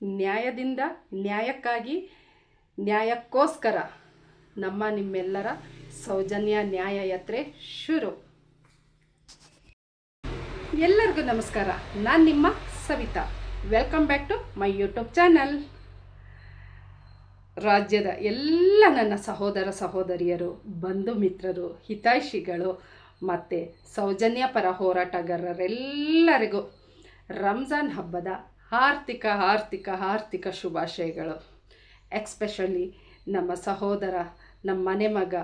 ನ್ಯಾಯದಿಂದ, ನ್ಯಾಯಕ್ಕಾಗಿ, ನ್ಯಾಯಕ್ಕೋಸ್ಕರ ನಮ್ಮ ನಿಮ್ಮೆಲ್ಲರ ಸೌಜನ್ಯ ನ್ಯಾಯ ಯಾತ್ರೆ ಶುರು. ಎಲ್ಲರಿಗೂ ನಮಸ್ಕಾರ. ನಾನು ನಿಮ್ಮ Savita. Welcome back to my YouTube channel ರಾಜ್ಯದ ಎಲ್ಲ ನನ್ನ ಸಹೋದರ ಸಹೋದರಿಯರು, ಬಂಧು ಮಿತ್ರರು ಹಿತೈಷಿಗಳು ಮತ್ತು ಸೌಜನ್ಯ ಪರ ಹೋರಾಟಗಾರರೆಲ್ಲರಿಗೂ ರಂಜಾನ್ ಹಬ್ಬದ ಆರ್ಥಿಕ ಆರ್ಥಿಕ ಆರ್ಥಿಕ ಶುಭಾಶಯಗಳು. ಎಕ್ಸ್ಪೆಷಲಿ ನಮ್ಮ ಸಹೋದರ, ನಮ್ಮ ಮನೆ ಮಗ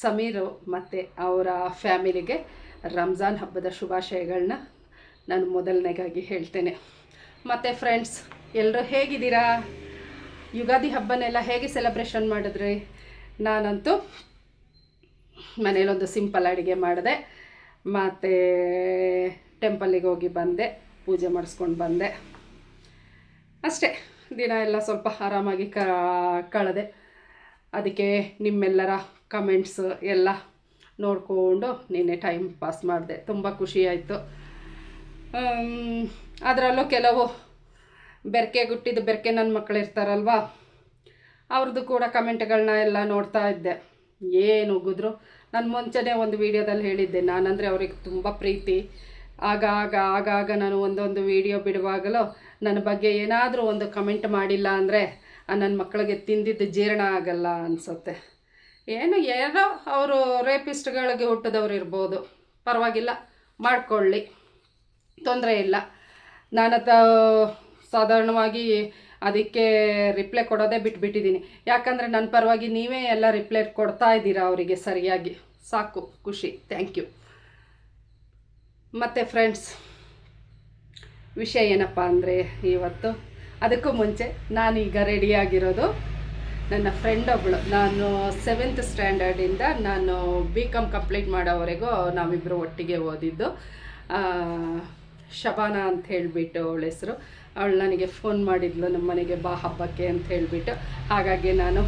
ಸಮೀರು ಮತ್ತು ಅವರ ಫ್ಯಾಮಿಲಿಗೆ ರಂಜಾನ್ ಹಬ್ಬದ ಶುಭಾಶಯಗಳನ್ನ ನಾನು ಮೊದಲನೇಗಾಗಿ ಹೇಳ್ತೇನೆ. ಮತ್ತು ಫ್ರೆಂಡ್ಸ್ ಎಲ್ಲರೂ ಹೇಗಿದ್ದೀರಾ? ಯುಗಾದಿ ಹಬ್ಬನೆಲ್ಲ ಹೇಗೆ ಸೆಲೆಬ್ರೇಷನ್ ಮಾಡಿದ್ರಿ? ನಾನಂತೂ ಮನೇಲೊಂದು ಸಿಂಪಲ್ ಅಡುಗೆ ಮಾಡಿದೆ. ಮತ್ತು ಟೆಂಪಲ್ಲಿಗೆ ಹೋಗಿ ಬಂದೆ, ಪೂಜೆ ಮಾಡಿಸ್ಕೊಂಡು ಬಂದೆ. ಅಷ್ಟೇ. ದಿನ ಎಲ್ಲ ಸ್ವಲ್ಪ ಆರಾಮಾಗಿ ಕಳೆದೆ. ಅದಕ್ಕೆ ನಿಮ್ಮೆಲ್ಲರ ಕಮೆಂಟ್ಸ್ ಎಲ್ಲ ನೋಡಿಕೊಂಡು ನಿನ್ನೆ ಟೈಮ್ ಪಾಸ್ ಮಾಡಿದೆ. ತುಂಬ ಖುಷಿಯಾಯಿತು ಅದರಲ್ಲೂ ಕೆಲವು ಬೆರಕೆ ಗುಟ್ಟಿದ್ದು ಬೆರಕೆ ನನ್ನ ಮಕ್ಕಳು ಇರ್ತಾರಲ್ವ? ಅವ್ರದ್ದು ಕೂಡ ಕಮೆಂಟ್ಗಳನ್ನ ಎಲ್ಲ ನೋಡ್ತಾ ಇದ್ದೆ. ಏನು ಉಗಿದ್ರು. ನಾನು ಮುಂಚೆನೇ ಒಂದು ವೀಡಿಯೋದಲ್ಲಿ ಹೇಳಿದ್ದೆ. ನಾನಂದರೆ ಅವ್ರಿಗೆ ತುಂಬ ಪ್ರೀತಿ. ಆಗ ಆಗ ಆಗಾಗ ನಾನು ಒಂದೊಂದು ವೀಡಿಯೋ ಬಿಡುವಾಗಲೂ ನನ್ನ ಬಗ್ಗೆ ಏನಾದರೂ ಒಂದು ಕಮೆಂಟ್ ಮಾಡಿಲ್ಲ ಅಂದರೆ ನನ್ನ ಮಕ್ಕಳಿಗೆ ತಿಂದಿದ್ದು ಜೀರ್ಣ ಆಗಲ್ಲ ಅನಿಸುತ್ತೆ. ಏನು, ಏನೋ ಅವರು ರೇಪಿಸ್ಟ್ಗಳಿಗೆ ಹುಟ್ಟಿದವ್ರು ಇರ್ಬೋದು. ಪರವಾಗಿಲ್ಲ, ಮಾಡಿಕೊಳ್ಳಿ. ತೊಂದರೆ ಇಲ್ಲ. ನಾನು ತ, ಸಾಧಾರಣವಾಗಿ ಅದಕ್ಕೆ ರಿಪ್ಲೈ ಕೊಡೋದೇ ಬಿಟ್ಬಿಟ್ಟಿದ್ದೀನಿ. ಯಾಕಂದರೆ ನನ್ನ ಪರವಾಗಿ ನೀವೇ ಎಲ್ಲ ರಿಪ್ಲೈ ಕೊಡ್ತಾ ಇದ್ದೀರಾ ಅವರಿಗೆ ಸರಿಯಾಗಿ. ಸಾಕು, ಖುಷಿ. Thank you. ಮತ್ತು, ಫ್ರೆಂಡ್ಸ್. ವಿಷಯ ಏನಪ್ಪ ಅಂದರೆ ಇವತ್ತು ಅದಕ್ಕೂ ಮುಂಚೆ ನಾನೀಗ ರೆಡಿಯಾಗಿರೋದು ನನ್ನ ಫ್ರೆಂಡ್ ಒಬ್ಬಳು ನಾನು ಸೆವೆಂತ್ ಸ್ಟ್ಯಾಂಡರ್ಡಿಂದ ನಾನು ಬಿ ಕಾಮ್ ಕಂಪ್ಲೀಟ್ ಮಾಡೋವರೆಗೂ ನಾವಿಬ್ಬರು ಒಟ್ಟಿಗೆ ಓದಿದ್ದು. ಶಬಾನಾ ಅಂತ ಹೇಳಿಬಿಟ್ಟು ಅವಳ ಹೆಸರು. ಅವಳು ನನಗೆ ಫೋನ್ ಮಾಡಿದ್ಲು ನಮ್ಮ ಮನೆಗೆ ಬಾ ಹಬ್ಬಕ್ಕೆ ಅಂತ ಹೇಳಿಬಿಟ್ಟು. ಹಾಗಾಗಿ ನಾನು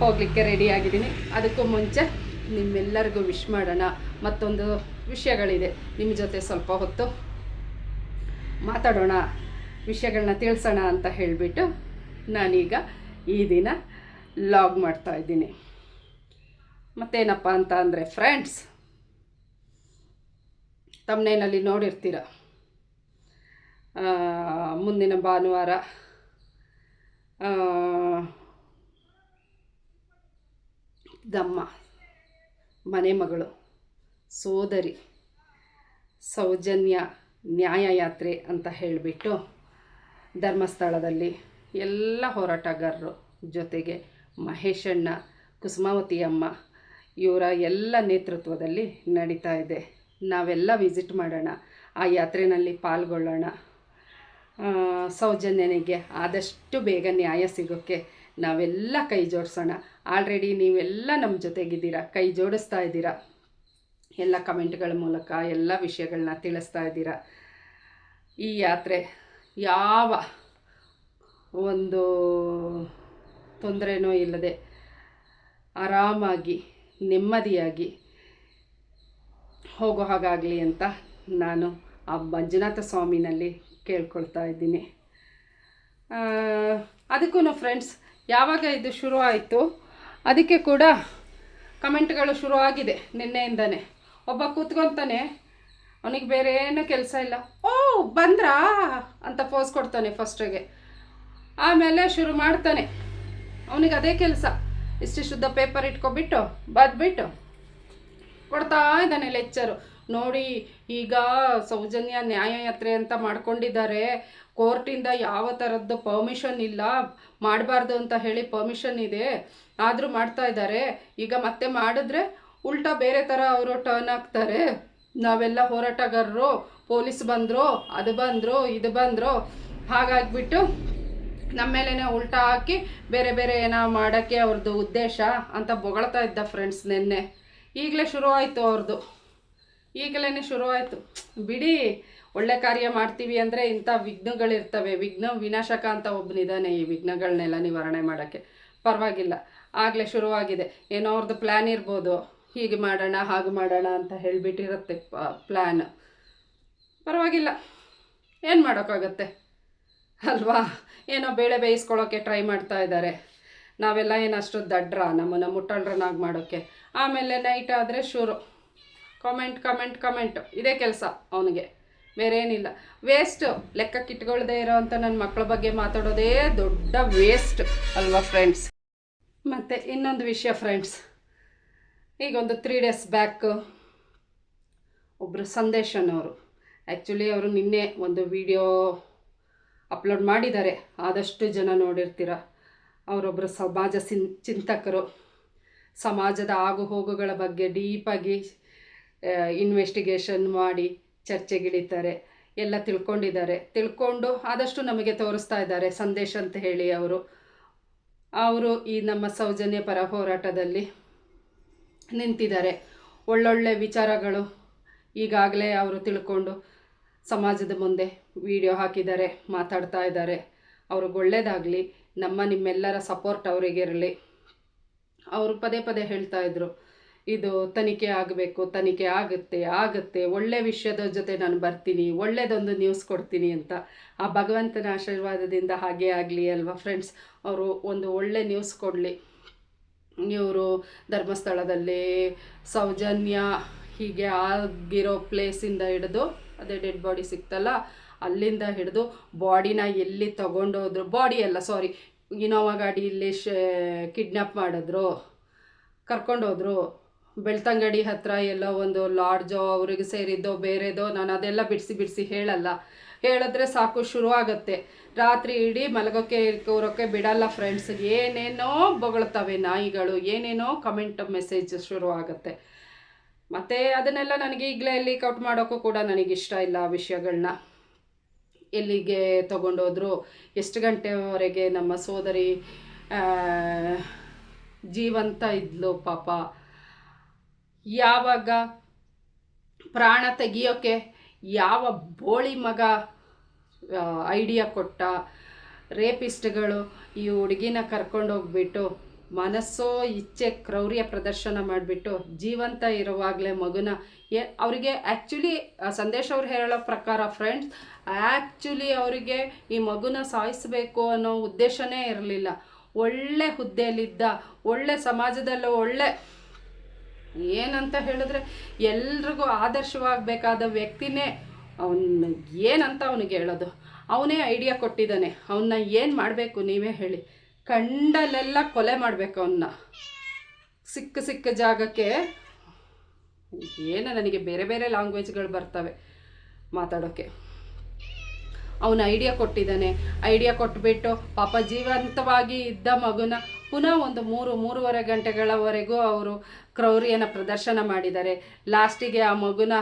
ಹೋಗಲಿಕ್ಕೆ ರೆಡಿಯಾಗಿದ್ದೀನಿ ಅದಕ್ಕೂ ಮುಂಚೆ ನಿಮ್ಮೆಲ್ಲರಿಗೂ ವಿಶ್ ಮಾಡೋಣ. ಮತ್ತೊಂದು ವಿಷಯಗಳಿದೆ. ನಿಮ್ಮ ಜೊತೆ ಸ್ವಲ್ಪ ಹೊತ್ತು ಮಾತಾಡೋಣ ವಿಷಯಗಳನ್ನ ತಿಳಿಸೋಣ ಅಂತ ಹೇಳಿಬಿಟ್ಟು ನಾನೀಗ ಈ ದಿನ ಲಾಗ್ ಮಾಡ್ತಾ ಇದ್ದೀನಿ. ಮತ್ತೇನಪ್ಪ ಅಂತ ಅಂದರೆ ಫ್ರೆಂಡ್ಸ್ ತಮ್ಮನೇನಲ್ಲಿ ನೋಡಿರ್ತೀರ. ಮುಂದಿನ ಭಾನುವಾರ ದಮ್ಮ ಮನೆ ಮಗಳು ಸೋದರಿ ಸೌಜನ್ಯ ನ್ಯಾಯಯಾತ್ರೆ ಅಂತ ಹೇಳಿಬಿಟ್ಟು ಧರ್ಮಸ್ಥಳದಲ್ಲಿ ಎಲ್ಲ ಹೋರಾಟಗಾರರು ಜೊತೆಗೆ ಮಹೇಶಣ್ಣ ಕುಸುಮಾವತಿ ಅಮ್ಮ ಇವರ ಎಲ್ಲ ನೇತೃತ್ವದಲ್ಲಿ ನಡೀತಾ ಇದೆ. ನಾವೆಲ್ಲ ವಿಸಿಟ್ ಮಾಡೋಣ, ಆ ಯಾತ್ರೆಯಲ್ಲಿ ಪಾಲ್ಗೊಳ್ಳೋಣ. ಸೌಜನ್ಯನಿಗೆ ಆದಷ್ಟು ಬೇಗ ನ್ಯಾಯ ಸಿಗೋಕ್ಕೆ ನಾವೆಲ್ಲ ಕೈ ಜೋಡಿಸೋಣ. ಆಲ್ರೆಡಿ ನೀವೆಲ್ಲ ನಮ್ಮ ಜೊತೆಗಿದ್ದೀರಾ, ಕೈ ಜೋಡಿಸ್ತಾ ಇದ್ದೀರಾ? ಎಲ್ಲ ಕಮೆಂಟ್ಗಳ ಮೂಲಕ ಎಲ್ಲ ವಿಷಯಗಳನ್ನ ತಿಳಿಸ್ತಾ ಇದ್ದೀರಾ? ಈ ಯಾತ್ರೆ ಯಾವ ಒಂದು ತೊಂದರೆನೂ ಇಲ್ಲದೆ ಆರಾಮಾಗಿ, ನೆಮ್ಮದಿಯಾಗಿ ಹೋಗೋ ಹಾಗಾಗಲಿ ಅಂತ ನಾನು ಆ ಮಂಜುನಾಥ ಸ್ವಾಮಿನಲ್ಲಿ ಕೇಳ್ಕೊಳ್ತಾ ಇದ್ದೀನಿ. ಅದಕ್ಕೂ ಫ್ರೆಂಡ್ಸ್, ಯಾವಾಗ ಇದು ಶುರು ಆಯಿತು ಅದಕ್ಕೆ ಕೂಡ ಕಮೆಂಟ್ಗಳು ಶುರು ಆಗಿದೆ ನಿನ್ನೆಯಿಂದನೇ. ಒಬ್ಬ ಕೂತ್ಕೊತಾನೆ. ಅವನಿಗೆ ಬೇರೆ ಏನೂ ಕೆಲಸ ಇಲ್ಲ. ಓ, ಬಂದ್ರಾ? ಅಂತ ಪೋಸ್ ಕೊಡ್ತಾನೆ ಫಸ್ಟಿಗೆ ಆಮೇಲೆ ಶುರು ಮಾಡ್ತಾನೆ. ಅವನಿಗೆ ಅದೇ ಕೆಲಸ. ಇಷ್ಟು ಶುದ್ಧ ಪೇಪರ್ ಇಟ್ಕೊಬಿಟ್ಟು, ಬದ್ಬಿಟ್ಟು ಕೊಡ್ತಾ ಇದ್ದಾನೆ ಲೆಕ್ಚರು ನೋಡಿ, ಈಗ ಸೌಜನ್ಯ ನ್ಯಾಯಯಾತ್ರೆ ಅಂತ ಮಾಡ್ಕೊಂಡಿದ್ದಾರೆ. ಕೋರ್ಟಿಂದ ಯಾವ ಥರದ್ದು ಪರ್ಮಿಷನ್ ಇಲ್ಲ. ಮಾಡಬಾರ್ದು ಅಂತ ಹೇಳಿ ಪರ್ಮಿಷನ್ ಇದೆ. ಆದರೂ ಮಾಡ್ತಾ ಇದ್ದಾರೆ. ಈಗ ಮತ್ತೆ ಮಾಡಿದ್ರೆ ಉಲ್ಟಾ ಬೇರೆ ಥರ ಅವರು ಟರ್ನ್ ಆಗ್ತಾರೆ ನಾವೆಲ್ಲ ಹೋರಾಟಗಾರರು, ಪೊಲೀಸ್ ಬಂದರು, ಅದು ಬಂದರು, ಇದು ಬಂದರು. ಹಾಗಾಗ್ಬಿಟ್ಟು ನಮ್ಮ ಮೇಲೇ ಉಲ್ಟಾ ಹಾಕಿ ಬೇರೆ ಬೇರೆ ಏನೋ ಮಾಡೋಕ್ಕೆ ಅವ್ರದ್ದು ಉದ್ದೇಶ ಅಂತ ಬೊಗಳ್ತಾ ಇದ್ದ ಫ್ರೆಂಡ್ಸ್ ನಿನ್ನೆ. ಈಗಲೇ ಶುರು ಆಯಿತು ಅವ್ರದ್ದು ಈಗಲೇ ಶುರು ಆಯಿತು. ಬಿಡಿ, ಒಳ್ಳೆ ಕಾರ್ಯ ಮಾಡ್ತೀವಿ ಅಂದರೆ ಇಂಥ ವಿಘ್ನಗಳಿರ್ತವೆ ವಿಘ್ನ ವಿನಾಶಕ ಅಂತ ಒಬ್ಬನಿದ್ದಾನೆ ಈ ವಿಘ್ನಗಳನ್ನೆಲ್ಲ ನಿವಾರಣೆ ಮಾಡೋಕ್ಕೆ. ಪರವಾಗಿಲ್ಲ. ಆಗಲೇ ಶುರುವಾಗಿದೆ. ಏನೋ ಅವ್ರದ್ದು ಪ್ಲ್ಯಾನ್ ಇರ್ಬೋದು. ಹೀಗೆ ಮಾಡೋಣ, ಹಾಗೆ ಮಾಡೋಣ ಅಂತ ಹೇಳಿಬಿಟ್ಟಿರುತ್ತೆ ಪ್ಲ್ಯಾನ್ ಪರವಾಗಿಲ್ಲ. ಏನು ಮಾಡೋಕ್ಕಾಗತ್ತೆ? ಅಲ್ವಾ? ಏನೋ ಬೇಳೆ ಬೇಯಿಸ್ಕೊಳ್ಳೋಕ್ಕೆ ಟ್ರೈ ಮಾಡ್ತಾ ಇದ್ದಾರೆ. ನಾವೆಲ್ಲ ಏನಷ್ಟು ಅಷ್ಟು ದಡ್ರ? ನಮ್ಮನ್ನು ಮುಟ್ಟಳ್ರನಾಗಿ ಮಾಡೋಕ್ಕೆ ಆಮೇಲೆ ನೈಟ್ ಆದರೆ ಶುರು. ಕಾಮೆಂಟ್ ಕಮೆಂಟ್ ಕಮೆಂಟ್ ಇದೇ ಕೆಲಸ ಅವನಿಗೆ. ಬೇರೆ ಏನಿಲ್ಲ ವೇಸ್ಟು ಲೆಕ್ಕಕ್ಕೆ ಇಟ್ಕೊಳ್ದೇ ಇರೋವಂಥ ನನ್ನ ಮಕ್ಕಳ ಬಗ್ಗೆ ಮಾತಾಡೋದೇ ದೊಡ್ಡ ವೇಸ್ಟ್ ಅಲ್ವಾ ಫ್ರೆಂಡ್ಸ್ ಮತ್ತು ಇನ್ನೊಂದು ವಿಷಯ ಫ್ರೆಂಡ್ಸ್ ಈಗ ಒಂದು ತ್ರೀ ಡೇಸ್ ಬ್ಯಾಕ್ ಒಬ್ಬರು ಸಂದೇಶನವರು. ಆ್ಯಕ್ಚುಲಿ ಅವರು ನಿನ್ನೆ ಒಂದು ವಿಡಿಯೋ ಅಪ್ಲೋಡ್ ಮಾಡಿದ್ದಾರೆ. ಆದಷ್ಟು ಜನ ನೋಡಿರ್ತೀರ. ಅವರೊಬ್ಬರು ಸಮಾಜ ಸಿನ್, ಚಿಂತಕರು. ಸಮಾಜದ ಆಗು ಹೋಗುಗಳ ಬಗ್ಗೆ ಡೀಪಾಗಿ ಇನ್ವೆಸ್ಟಿಗೇಷನ್ ಮಾಡಿ ಚರ್ಚೆಗಿಳಿತಾರೆ. ಎಲ್ಲ ತಿಳ್ಕೊಂಡಿದ್ದಾರೆ. ತಿಳ್ಕೊಂಡು ಆದಷ್ಟು ನಮಗೆ ತೋರಿಸ್ತಾ ಇದ್ದಾರೆ. ಸಂದೇಶ ಅಂತ ಹೇಳಿ ಅವರು. ಅವರು ಈ ನಮ್ಮ ಸೌಜನ್ಯ ಪರ ಹೋರಾಟದಲ್ಲಿ ನಿಂತಿದ್ದಾರೆ. ಒಳ್ಳೊಳ್ಳೆ ವಿಚಾರಗಳು ಈಗಾಗಲೇ ಅವರು ತಿಳ್ಕೊಂಡು ಸಮಾಜದ ಮುಂದೆ ವಿಡಿಯೋ ಹಾಕಿದ್ದಾರೆ, ಮಾತಾಡ್ತಾ ಇದ್ದಾರೆ. ಅವ್ರಿಗೆ ಒಳ್ಳೇದಾಗಲಿ, ನಮ್ಮ ನಿಮ್ಮೆಲ್ಲರ ಸಪೋರ್ಟ್ ಅವರಿಗಿರಲಿ ಅವರು ಪದೇ ಪದೇ ಹೇಳ್ತಾ ಇದ್ರು, ಇದು ತನಿಖೆ ಆಗಬೇಕು, ತನಿಖೆ ಆಗುತ್ತೆ ಆಗುತ್ತೆ, ಒಳ್ಳೆ ವಿಷಯದ ಜೊತೆ ನಾನು ಬರ್ತೀನಿ ಒಳ್ಳೆಯದೊಂದು ನ್ಯೂಸ್ ಕೊಡ್ತೀನಿ ಅಂತ. ಆ ಭಗವಂತನ ಆಶೀರ್ವಾದದಿಂದ ಹಾಗೆ ಆಗಲಿ ಅಲ್ವಾ ಫ್ರೆಂಡ್ಸ್ ಅವರು ಒಂದು ಒಳ್ಳೆ ನ್ಯೂಸ್ ಕೊಡಲಿ. ಇವರು ಧರ್ಮಸ್ಥಳದಲ್ಲಿ ಸೌಜನ್ಯ ಹೀಗೆ ಆಗಿರೋ ಪ್ಲೇಸಿಂದ ಹಿಡಿದು ಅದೇ ಡೆಡ್ ಬಾಡಿ ಸಿಕ್ತಲ್ಲ, ಅಲ್ಲಿಂದ ಹಿಡಿದು ಬಾಡಿನ ಎಲ್ಲಿ ತಗೊಂಡೋದ್ರು ಬಾಡಿ ಅಲ್ಲ ಸಾರಿ ಇನೋವಾ ಗಾಡಿಯಲ್ಲಿ ಶ ಕಿಡ್ನ್ಯಾಪ್ ಮಾಡಿದ್ರು ಕರ್ಕೊಂಡೋದ್ರು ಬೆಳ್ತಂಗಡಿ ಹತ್ರ ಎಲ್ಲೋ ಒಂದು ಲಾಡ್ಜೋ ಅವ್ರಿಗೆ ಸೇರಿದ್ದೋ, ಬೇರೆದೋ, ನಾನು ಅದೆಲ್ಲ ಬಿಡಿಸಿ ಬಿಡಿಸಿ ಹೇಳಲ್ಲ. ಹೇಳಿದ್ರೆ ಸಾಕು, ಶುರು ಆಗುತ್ತೆ. ರಾತ್ರಿ ಇಡೀ ಮಲಗೋಕೆ ಕೂರೋಕ್ಕೆ ಬಿಡಲ್ಲ ಫ್ರೆಂಡ್ಸ್ ಏನೇನೋ ಬೊಗಳ್ತವೆ ನಾಯಿಗಳು, ಏನೇನೋ ಕಮೆಂಟ್ ಮೆಸೇಜ್ ಶುರು ಆಗುತ್ತೆ. ಮತ್ತು ಅದನ್ನೆಲ್ಲ ನನಗೆ ಈಗಲೇ ಲೀಕ್ ಔಟ್ ಮಾಡೋಕ್ಕೂ ಕೂಡ ನನಗೆ ಇಷ್ಟ ಇಲ್ಲ ಆ ವಿಷಯಗಳನ್ನ ಎಲ್ಲಿಗೆ ತಗೊಂಡೋದ್ರು, ಎಷ್ಟು ಗಂಟೆವರೆಗೆ ನಮ್ಮ ಸೋದರಿ ಜೀವಂತ ಇದ್ಲು ಪಾಪ. ಯಾವಾಗ ಪ್ರಾಣ ತೆಗಿಯೋಕ್ಕೆ ಯಾವ ಬೋಳಿ ಮಗ ಐಡಿಯಾ ಕೊಟ್ಟ ರೇಪಿಸ್ಟ್ಗಳು ಈ ಹುಡುಗಿನ ಕರ್ಕೊಂಡೋಗ್ಬಿಟ್ಟು ಮನಸ್ಸೋ ಇಚ್ಛೆ ಕ್ರೌರ್ಯ ಪ್ರದರ್ಶನ ಮಾಡಿಬಿಟ್ಟು ಜೀವಂತ ಇರುವಾಗಲೇ ಮಗುನ ಏ ಅವರಿಗೆ ಆ್ಯಕ್ಚುಲಿ ಸಂದೇಶ್ ಅವ್ರು ಹೇಳೋ ಪ್ರಕಾರ ಫ್ರೆಂಡ್ಸ್ ಆ್ಯಕ್ಚುಲಿ ಅವರಿಗೆ ಈ ಮಗುನ ಸಾಯಿಸಬೇಕು ಅನ್ನೋ ಉದ್ದೇಶನೇ ಇರಲಿಲ್ಲ. ಒಳ್ಳೆ ಹುದ್ದೆಯಲ್ಲಿದ್ದ, ಒಳ್ಳೆ ಸಮಾಜದಲ್ಲೂ ಒಳ್ಳೆ ಏನಂತ ಹೇಳಿದ್ರೆ ಎಲ್ರಿಗೂ ಆದರ್ಶವಾಗಬೇಕಾದ ವ್ಯಕ್ತಿನೇ ಅವನು ಏನಂತ ಅವನಿಗೆ ಹೇಳೋದು? ಅವನೇ ಐಡಿಯಾ ಕೊಟ್ಟಿದ್ದಾನೆ. ಅವನ್ನ ಏನು ಮಾಡಬೇಕು ನೀವೇ ಹೇಳಿ. ಕಂಡಲೆಲ್ಲ ಕೊಲೆ ಮಾಡಬೇಕು ಅವನ್ನ. ಸಿಕ್ಕ ಸಿಕ್ಕ ಜಾಗಕ್ಕೆ ಏನು ನನಗೆ ಬೇರೆ ಬೇರೆ ಲ್ಯಾಂಗ್ವೇಜ್ಗಳು ಬರ್ತವೆ ಮಾತಾಡೋಕ್ಕೆ ಅವನು ಐಡಿಯಾ ಕೊಟ್ಟಿದ್ದಾನೆ. ಐಡಿಯಾ ಕೊಟ್ಬಿಟ್ಟು ಪಾಪ ಜೀವಂತವಾಗಿ ಇದ್ದ ಮಗುನ ಪುನಃ ಒಂದು ಮೂರು, ಮೂರುವರೆ ಗಂಟೆಗಳವರೆಗೂ ಅವರು ಕ್ರೌರಿಯನ್ನು ಪ್ರದರ್ಶನ ಮಾಡಿದ್ದಾರೆ. ಲಾಸ್ಟಿಗೆ ಆ ಮಗುನ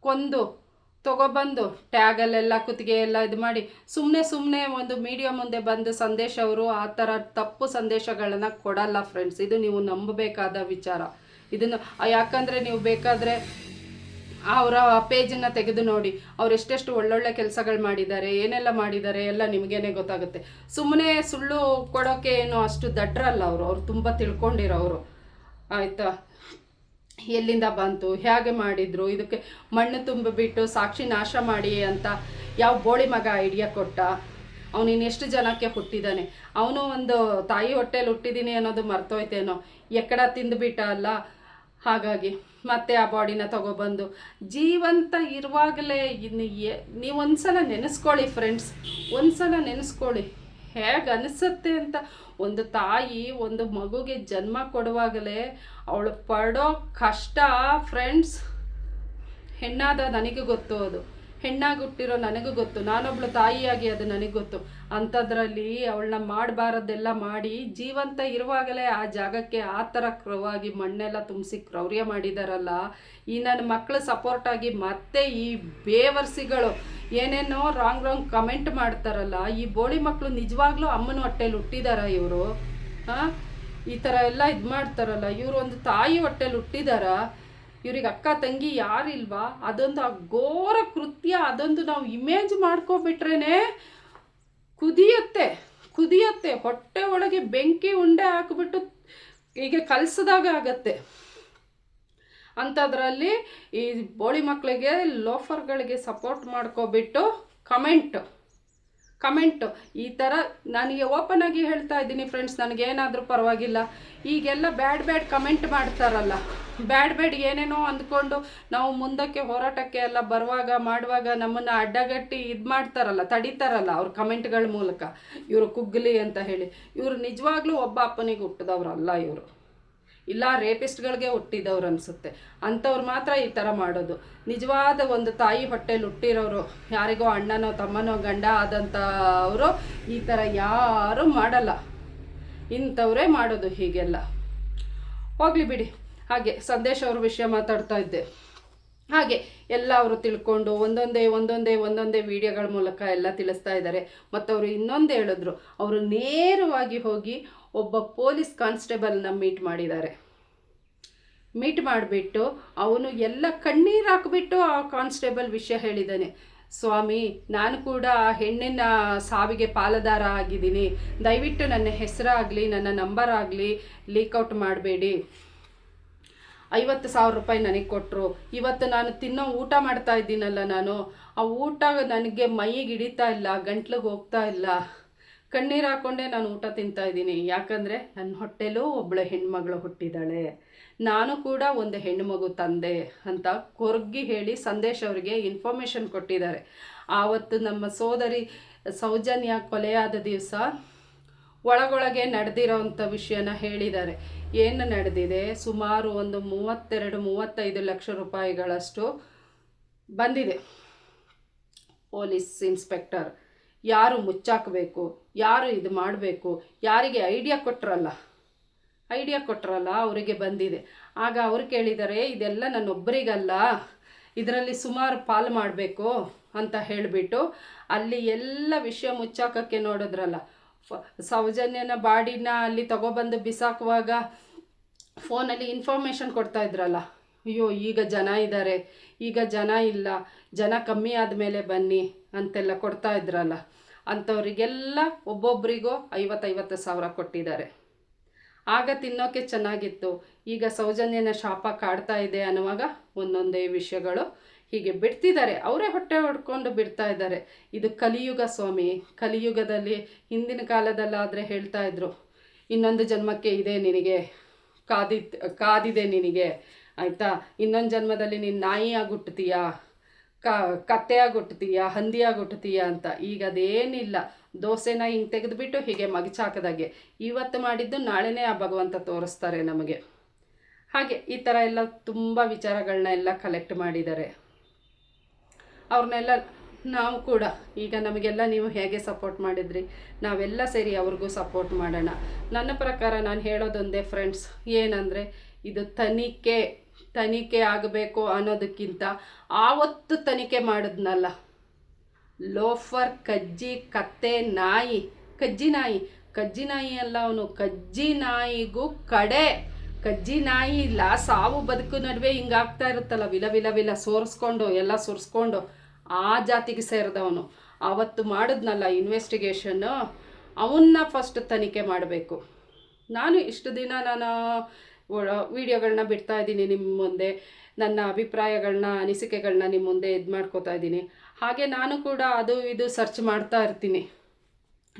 ಕೊಂದು ತಗೊಬಂದು ಟ್ಯಾಗಲ್ಲೆಲ್ಲ ಕುತ್ತಿಗೆ ಎಲ್ಲ ಇದು ಮಾಡಿ ಸುಮ್ಮನೆ ಸುಮ್ಮನೆ ಒಂದು ಮೀಡಿಯಾ ಮುಂದೆ ಬಂದು ಸಂದೇಶ ಅವರು ಆ ಥರ ತಪ್ಪು ಸಂದೇಶಗಳನ್ನು ಕೊಡಲ್ಲ ಫ್ರೆಂಡ್ಸ್ ಇದು ನೀವು ನಂಬಬೇಕಾದ ವಿಚಾರ. ಇದನ್ನು ಯಾಕಂದರೆ ನೀವು ಬೇಕಾದರೆ ಅವರ ಪೇಜನ್ನು ತೆಗೆದು ನೋಡಿ. ಅವ್ರು ಎಷ್ಟೆಷ್ಟು ಒಳ್ಳೊಳ್ಳೆ ಕೆಲಸಗಳು ಮಾಡಿದ್ದಾರೆ, ಏನೆಲ್ಲ ಮಾಡಿದ್ದಾರೆ ಎಲ್ಲ ನಿಮಗೇನೆ ಗೊತ್ತಾಗುತ್ತೆ. ಸುಮ್ಮನೆ ಸುಳ್ಳು ಕೊಡೋಕೆ ಏನು ಅಷ್ಟು ದಡ್ರಲ್ಲ ಅವರು. ಅವ್ರು ತುಂಬ ತಿಳ್ಕೊಂಡಿರೋರು. ಆಯಿತಾ? ಎಲ್ಲಿಂದ ಬಂತು, ಹೇಗೆ ಮಾಡಿದ್ರು, ಇದಕ್ಕೆ ಮಣ್ಣು ತುಂಬಿಬಿಟ್ಟು ಸಾಕ್ಷಿ ನಾಶ ಮಾಡಿ ಅಂತ ಯಾವ ಬೋಳಿ ಮಗ ಐಡಿಯಾ ಕೊಟ್ಟ? ಅವನು ಇನ್ನೆಷ್ಟು ಜನಕ್ಕೆ ಹುಟ್ಟಿದ್ದಾನೆ ಅವನು ಒಂದು ತಾಯಿ ಹೊಟ್ಟೆಲಿ ಹುಟ್ಟಿದ್ದೀನಿ ಅನ್ನೋದು ಮರ್ತೋಯ್ತೇನೋ? ಎಕ್ಕಡ ತಿಂದುಬಿಟ್ಟ ಅಲ್ಲ? ಹಾಗಾಗಿ ಮತ್ತೆ ಆ ಬಾಡಿನ ತಗೊಬಂದು. ಜೀವಂತ ಇರುವಾಗಲೇ ಇನ್ನು ನೀವು ಒಂದ್ಸಲ ನೆನೆಸ್ಕೊಳ್ಳಿ ಫ್ರೆಂಡ್ಸ್ ಒಂದ್ಸಲ ನೆನೆಸ್ಕೊಳ್ಳಿ. ಹೇಗೆ ಅನಿಸುತ್ತೆ ಅಂತ? ಒಂದು ತಾಯಿ ಒಂದು ಮಗುಗೆ ಜನ್ಮ ಕೊಡುವಾಗಲೇ ಅವಳು ಪಡೋ ಕಷ್ಟ ಫ್ರೆಂಡ್ಸ್ ಹೆಣ್ಣಾದ ನನಗೆ ಗೊತ್ತು ಅದು. ಹೆಣ್ಣಾಗಿ ಹುಟ್ಟಿರೋ ನನಗೂ ಗೊತ್ತು. ನಾನೊಬ್ಳು ತಾಯಿಯಾಗಿ ಅದು ನನಗೆ ಗೊತ್ತು. ಅಂಥದ್ರಲ್ಲಿ ಅವಳನ್ನ ಮಾಡಬಾರದೆಲ್ಲ ಮಾಡಿ ಜೀವಂತ ಇರುವಾಗಲೇ ಆ ಜಾಗಕ್ಕೆ ಆ ಥರ ಕ್ರವಾಗಿ ಮಣ್ಣೆಲ್ಲ ತುಂಬಿಸಿ ಕ್ರೌರ್ಯ ಮಾಡಿದಾರಲ್ಲ, ಈ ನನ್ನ ಮಕ್ಕಳು ಸಪೋರ್ಟಾಗಿ ಮತ್ತೆ ಈ ಬೇವರ್ಸಿಗಳು ಏನೇನೋ ರಾಂಗ್ ರಾಂಗ್ ಕಮೆಂಟ್ ಮಾಡ್ತಾರಲ್ಲ, ಈ ಬೋಳಿ ಮಕ್ಕಳು ನಿಜವಾಗ್ಲೂ ಅಮ್ಮನ ಹೊಟ್ಟೆಲಿ ಹುಟ್ಟಿದಾರ ಇವರು? ಹಾಂ? ಈ ಥರ ಎಲ್ಲ ಇದು ಮಾಡ್ತಾರಲ್ಲ, ಇವರು ಒಂದು ತಾಯಿ ಹೊಟ್ಟೆಲಿ ಹುಟ್ಟಿದಾರ, ಇವ್ರಿಗೆ ಅಕ್ಕ ತಂಗಿ ಯಾರಿಲ್ವಾ? ಅದೊಂದು ಆ ಘೋರ ಕೃತ್ಯ, ಅದೊಂದು ನಾವು ಇಮೇಜ್ ಮಾಡ್ಕೊಬಿಟ್ರೇನೆ ಕುದಿಯುತ್ತೆ ಕುದಿಯುತ್ತೆ. ಹೊಟ್ಟೆ ಒಳಗೆ ಬೆಂಕಿ ಉಂಡೆ ಹಾಕಿಬಿಟ್ಟು ಹೀಗೆ ಕಲಸಿದಾಗ ಆಗತ್ತೆ. ಅಂಥದ್ರಲ್ಲಿ ಈ ಬೋಳಿ ಮಕ್ಕಳಿಗೆ ಲೋಫರ್ಗಳಿಗೆ ಸಪೋರ್ಟ್ ಮಾಡ್ಕೊಬಿಟ್ಟು ಕಮೆಂಟ್ ಕಮೆಂಟು, ಈ ಥರ ನನಗೆ ಓಪನ್ ಆಗಿ ಹೇಳ್ತಾ ಇದ್ದೀನಿ ಫ್ರೆಂಡ್ಸ್ ನನಗೇನಾದರೂ ಪರವಾಗಿಲ್ಲ. ಈಗೆಲ್ಲ ಬ್ಯಾಡ್ ಬ್ಯಾಡ್ ಕಮೆಂಟ್ ಮಾಡ್ತಾರಲ್ಲ ಬ್ಯಾಡ್ ಬ್ಯಾಡ್ ಏನೇನೋ ಅಂದ್ಕೊಂಡು ನಾವು ಮುಂದಕ್ಕೆ ಹೋರಾಟಕ್ಕೆ ಎಲ್ಲ ಬರುವಾಗ, ಮಾಡುವಾಗ ನಮ್ಮನ್ನು ಅಡ್ಡಗಟ್ಟಿ ಇದು ಮಾಡ್ತಾರಲ್ಲ, ತಡಿತಾರಲ್ಲ ಅವ್ರ ಕಮೆಂಟ್ಗಳ ಮೂಲಕ. ಇವರು ಕುಗ್ಗಲಿ ಅಂತ ಹೇಳಿ, ಇವರು ನಿಜವಾಗ್ಲೂ ಒಬ್ಬ ಅಪ್ಪನಿಗೆ ಹುಟ್ಟಿದವ್ರಲ್ಲ ಇವರು. ಇಲ್ಲ ರೇಪಿಸ್ಟ್ಗಳಿಗೆ ಹುಟ್ಟಿದವ್ರು ಅನಿಸುತ್ತೆ. ಅಂಥವ್ರು ಮಾತ್ರ ಈ ಥರ ಮಾಡೋದು. ನಿಜವಾದ ಒಂದು ತಾಯಿ ಹೊಟ್ಟೆಲಿ ಹುಟ್ಟಿರೋರು ಯಾರಿಗೋ ಅಣ್ಣನೋ ತಮ್ಮನೋ ಗಂಡ ಆದಂಥ ಅವರು ಈ ಥರ ಯಾರೂ ಮಾಡಲ್ಲ. ಇಂಥವರೇ ಮಾಡೋದು ಹೀಗೆಲ್ಲ. ಹೋಗಲಿ ಬಿಡಿ. ಹಾಗೆ ಸಂದೇಶ್ ಅವ್ರ ವಿಷಯ ಮಾತಾಡ್ತಾ ಇದ್ದೆ. ಹಾಗೆ ಎಲ್ಲ ಅವರು ತಿಳ್ಕೊಂಡು ಒಂದೊಂದೇ ಒಂದೊಂದೇ ಒಂದೊಂದೇ ವಿಡಿಯೋಗಳ ಮೂಲಕ ಎಲ್ಲ ತಿಳಿಸ್ತಾ ಇದ್ದಾರೆ. ಮತ್ತು ಅವರು ಇನ್ನೊಂದು ಹೇಳಿದ್ರು. ಅವರು ನೇರವಾಗಿ ಹೋಗಿ ಒಬ್ಬ ಪೊಲೀಸ್ ಕಾನ್ಸ್ಟೇಬಲ್ನ ಮೀಟ್ ಮಾಡಿದ್ದಾರೆ. ಮೀಟ್ ಮಾಡಿಬಿಟ್ಟು ಅವನು ಎಲ್ಲ ಕಣ್ಣೀರು ಹಾಕಿಬಿಟ್ಟು ಆ ಕಾನ್ಸ್ಟೇಬಲ್ ವಿಷಯ ಹೇಳಿದ್ದಾನೆ. ಸ್ವಾಮಿ, ನಾನು ಕೂಡ ಆ ಹೆಣ್ಣಿನ ಸಾವಿಗೆ ಪಾಲುದಾರ ಆಗಿದ್ದೀನಿ. ದಯವಿಟ್ಟು ನನ್ನ ಹೆಸರಾಗಲಿ, ನನ್ನ ನಂಬರ್ ಆಗಲಿ ಲೀಕ್ಔಟ್ ಮಾಡಬೇಡಿ. ಐವತ್ತು ಸಾವಿರ ರೂಪಾಯಿ ನನಗೆ ಕೊಟ್ಟರು ಇವತ್ತು ನಾನು ತಿನ್ನೋ ಊಟ ಮಾಡ್ತಾ ಇದ್ದೀನಲ್ಲ ನಾನು. ಆ ಊಟ ನನಗೆ ಮೈಗೆ ಹಿಡಿತಾ ಇಲ್ಲ, ಗಂಟ್ಲಿಗೆ ಹೋಗ್ತಾ ಇಲ್ಲ. ಕಣ್ಣೀರು ಹಾಕೊಂಡೆ ನಾನು ಊಟ ತಿಂತಾ ಇದ್ದೀನಿ. ಯಾಕಂದರೆ ನನ್ನ ಹೊಟ್ಟೆಲೂ ಒಬ್ಬಳು ಹೆಣ್ಮಗಳು ಹುಟ್ಟಿದ್ದಾಳೆ ನಾನು ಕೂಡ ಒಂದು ಹೆಣ್ಣುಮಗು ತಂದೆ ಅಂತ ಕೊರ್ಗಿ ಹೇಳಿ ಸಂದೇಶ್ ಅವರಿಗೆ ಇನ್ಫಾರ್ಮೇಷನ್ ಕೊಟ್ಟಿದ್ದಾರೆ. ಆವತ್ತು ನಮ್ಮ ಸೋದರಿ ಸೌಜನ್ಯ ಕೊಲೆಯಾದ ದಿವಸ ಒಳಗೊಳಗೆ ನಡೆದಿರೋವಂಥ ವಿಷಯನ ಹೇಳಿದ್ದಾರೆ. ಏನು ನಡೆದಿದೆ? ಸುಮಾರು ಒಂದು ಮೂವತ್ತೆರಡು, ಮೂವತ್ತೈದು ಲಕ್ಷ ರೂಪಾಯಿಗಳಷ್ಟು ಬಂದಿದೆ. Police inspector. ಯಾರು ಮುಚ್ಚಾಕಬೇಕು, ಯಾರು ಇದು ಮಾಡಬೇಕು, ಯಾರಿಗೆ ಐಡಿಯಾ ಕೊಟ್ಟರಲ್ಲ ಐಡಿಯಾ ಕೊಟ್ಟರಲ್ಲ ಅವರಿಗೆ ಬಂದಿದೆ. ಆಗ ಅವ್ರು ಕೇಳಿದ್ದಾರೆ ಇದೆಲ್ಲ ನನ್ನೊಬ್ಬರಿಗಲ್ಲ, ಇದರಲ್ಲಿ ಸುಮಾರು ಪಾಲು ಮಾಡಬೇಕು ಅಂತ ಹೇಳಿಬಿಟ್ಟು ಅಲ್ಲಿ ಎಲ್ಲ ವಿಷಯ ಮುಚ್ಚಾಕಕ್ಕೆ ನೋಡಿದ್ರಲ್ಲ. ಫ, ಸೌಜನ್ಯನ ಬಾಡಿನ ಅಲ್ಲಿ ತಗೊಬಂದು ಬಿಸಾಕುವಾಗ ಫೋನಲ್ಲಿ ಇನ್ಫಾರ್ಮೇಷನ್ ಕೊಡ್ತಾ ಇದ್ರಲ್ಲ. ಅಯ್ಯೋ, ಈಗ ಜನ ಇದ್ದಾರೆ, ಈಗ ಜನ ಇಲ್ಲ, ಜನ ಕಮ್ಮಿ ಆದಮೇಲೆ ಬನ್ನಿ ಅಂತೆಲ್ಲ ಕೊಡ್ತಾ ಇದ್ರಲ್ಲ, ಅಂಥವರಿಗೆಲ್ಲ ಒಬ್ಬೊಬ್ಬರಿಗೂ ಐವತ್ತೈವತ್ತು ಸಾವಿರ ಕೊಟ್ಟಿದ್ದಾರೆ. ಆಗ ತಿನ್ನೋಕೆ ಚೆನ್ನಾಗಿತ್ತು. ಈಗ ಸೌಜನ್ಯನ ಶಾಪ ಕಾಡ್ತಾ ಇದೆ ಅನ್ನುವಾಗ ಒಂದೊಂದೇ ವಿಷಯಗಳು ಹೀಗೆ ಬಿಡ್ತಿದ್ದಾರೆ. ಅವರೇ ಹೊಟ್ಟೆ ಹೊಡ್ಕೊಂಡು ಬಿಡ್ತಾ ಇದ್ದಾರೆ. ಇದು ಕಲಿಯುಗ ಸ್ವಾಮಿ, ಕಲಿಯುಗದಲ್ಲಿ ಹಿಂದಿನ ಕಾಲದಲ್ಲಾದರೆ ಹೇಳ್ತಾ ಇದ್ರು, ಇನ್ನೊಂದು ಜನ್ಮಕ್ಕೆ ಇದೆ ನಿನಗೆ ಕಾದಿತ್ ಕಾದಿದೆ ನಿನಗೆ, ಆಯಿತಾ? ಇನ್ನೊಂದು ಜನ್ಮದಲ್ಲಿ ನೀನು ನಾಯಿಯಾಗಿ ಹುಟ್ಟುತ್ತೀಯಾ ಕ ಕತ್ತೆಯಾಗಿ ಹುಟ್ಟುತ್ತೀಯಾ ಹಂದಿಯಾಗಿ ಹುಟ್ಟುತ್ತೀಯಾ ಅಂತ. ಈಗ ಅದೇನಿಲ್ಲ. ದೋಸೆನ ಹಿಂಗೆ ತೆಗೆದುಬಿಟ್ಟು ಹೀಗೆ ಮಗಚಾಕದಾಗೆ. ಇವತ್ತು ಮಾಡಿದ್ದು ನಾಳೆನೇ ಆ ಭಗವಂತ ತೋರಿಸ್ತಾರೆ ನಮಗೆ. ಹಾಗೆ ಈ ಥರ ಎಲ್ಲ ತುಂಬ ವಿಚಾರಗಳನ್ನ ಎಲ್ಲ ಕಲೆಕ್ಟ್ ಮಾಡಿದ್ದಾರೆ. ಅವ್ರನ್ನೆಲ್ಲ ನಾವು ಕೂಡ, ಈಗ ನಮಗೆಲ್ಲ ನೀವು ಹೇಗೆ ಸಪೋರ್ಟ್ ಮಾಡಿದ್ರಿ? ನಾವೆಲ್ಲ ಸೇರಿ ಅವ್ರಿಗೂ ಸಪೋರ್ಟ್ ಮಾಡೋಣ. ನನ್ನ ಪ್ರಕಾರ ನಾನು ಹೇಳೋದೊಂದೇ ಫ್ರೆಂಡ್ಸ್ ಏನಂದರೆ ಇದು ತನಿಖೆ. ತನಿಖೆ ಆಗಬೇಕು ಅನ್ನೋದಕ್ಕಿಂತ ಆವತ್ತು ತನಿಖೆ ಮಾಡಿದ್ನಲ್ಲ. ಲೋಫರ್, ಕಜ್ಜಿ, ಕತ್ತೆ, ನಾಯಿ. ಕಜ್ಜಿ ನಾಯಿ. ಕಜ್ಜಿ ನಾಯಿ ಅಲ್ಲ ಅವನು. ಕಜ್ಜಿ ನಾಯಿಗೂ ಕಡೆ. ಕಜ್ಜಿ ನಾಯಿ ಇಲ್ಲ, ಸಾವು ಬದುಕು ನಡುವೆ ಹಿಂಗಾಗ್ತಾ ಇರುತ್ತಲ್ಲ. ವಿಲ ವಿಲ ವಿಲ ಸೋರಿಸ್ಕೊಂಡು, ಎಲ್ಲ ಸುರಿಸ್ಕೊಂಡು ಆ ಜಾತಿಗೆ ಸೇರಿದವನು. ಅವತ್ತು ಮಾಡಿದ್ನಲ್ಲ ಇನ್ವೆಸ್ಟಿಗೇಷನ್ನು ಅವನ್ನ ಫಸ್ಟ್ ತನಿಖೆ ಮಾಡಬೇಕು. ನಾನು ಇಷ್ಟು ದಿನ ನಾನು ವಿಡಿಯೋಗಳನ್ನ ಬಿಡ್ತಾ ಇದ್ದೀನಿ ನಿಮ್ಮ ಮುಂದೆ. ನನ್ನ ಅಭಿಪ್ರಾಯಗಳನ್ನ ಅನಿಸಿಕೆಗಳನ್ನ ನಿಮ್ಮ ಮುಂದೆ ಇದು ಮಾಡ್ಕೋತಾ ಇದ್ದೀನಿ. ಹಾಗೆ ನಾನು ಕೂಡ ಅದು ಇದು ಸರ್ಚ್ ಮಾಡ್ತಾ ಇರ್ತೀನಿ.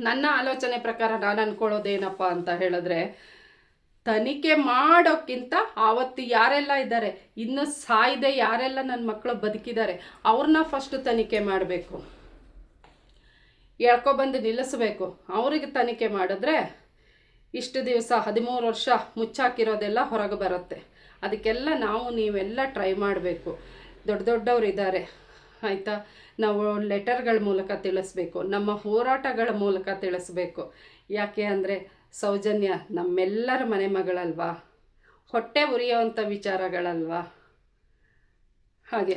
ನನ್ನ ಆಲೋಚನೆ ಪ್ರಕಾರ ನಾನು ಅಂದ್ಕೊಳ್ಳೋದೇನಪ್ಪ ಅಂತ ಹೇಳಿದ್ರೆ, ತನಿಖೆ ಮಾಡೋಕ್ಕಿಂತ ಆವತ್ತು ಯಾರೆಲ್ಲ ಇದ್ದಾರೆ, ಇನ್ನು ಸಾಯ್ದೆ ಯಾರೆಲ್ಲ ನನ್ನ ಮಕ್ಕಳು ಬದುಕಿದ್ದಾರೆ ಅವ್ರನ್ನ ಫಸ್ಟು ತನಿಖೆ ಮಾಡಬೇಕು. ಹೇಳ್ಕೊಬಂದು ನಿಲ್ಲಿಸ್ಬೇಕು. ಅವ್ರಿಗೆ ತನಿಖೆ ಮಾಡಿದ್ರೆ ಇಷ್ಟು ದಿವಸ ಹದಿಮೂರು ವರ್ಷ ಮುಚ್ಚಾಕಿರೋದೆಲ್ಲ ಹೊರಗೆ ಬರುತ್ತೆ. ಅದಕ್ಕೆಲ್ಲ ನಾವು ನೀವೆಲ್ಲ ಟ್ರೈ ಮಾಡಬೇಕು. ದೊಡ್ಡ ದೊಡ್ಡವ್ರು ಇದ್ದಾರೆ. ಆಯಿತಾ? ನಾವು ಲೆಟರ್ಗಳ ಮೂಲಕ ತಿಳಿಸ್ಬೇಕು. ನಮ್ಮ ಹೋರಾಟಗಳ ಮೂಲಕ ತಿಳಿಸ್ಬೇಕು. ಯಾಕೆ ಅಂದರೆ ಸೌಜನ್ಯ ನಮ್ಮೆಲ್ಲರ ಮನೆ ಮಗಳಲ್ವಾ? ಹೊಟ್ಟೆ ಉರಿಯುವಂಥ ವಿಚಾರಗಳಲ್ವಾ? ಹಾಗೆ.